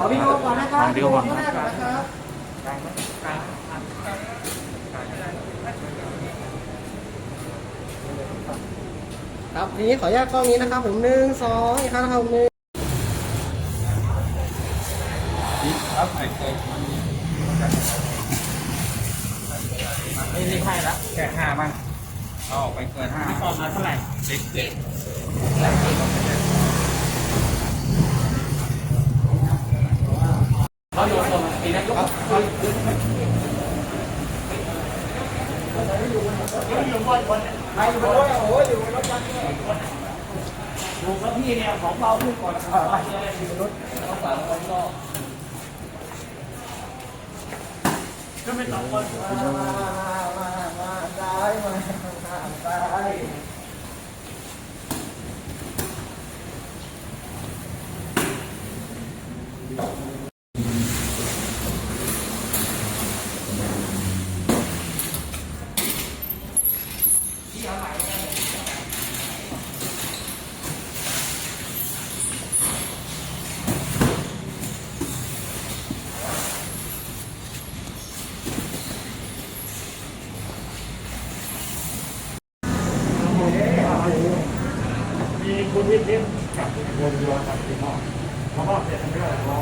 ขอวิดีโอก่อนนะครับวิดีโอก่อนข้างหน้าก่อนนะครับครับทีนี้ขออนุญาตกล้องนี้นะครับผมหนึ่งสองอีกครั้งนะครับผมหนึ่งครับไอ้เกิดไม่ไม่ใช่ละแค่ห้าบ้างเอาออกไปเกินห้าตอนมาเท่าไหร่เจ็ดเจ็ดเขาโยนคนปีนั้นยก ดูครับพี่เนี่ยของเบาขึ้นก่อนไปเลยมีมนุษย์ต้องฝากคนก็ก็ไม่ต้องคนมามามามาซ้ายมามา มีคุณวิทย์กับวงโยกับพี่น้องเขาก็เสร็จทั้งเรื่องเรา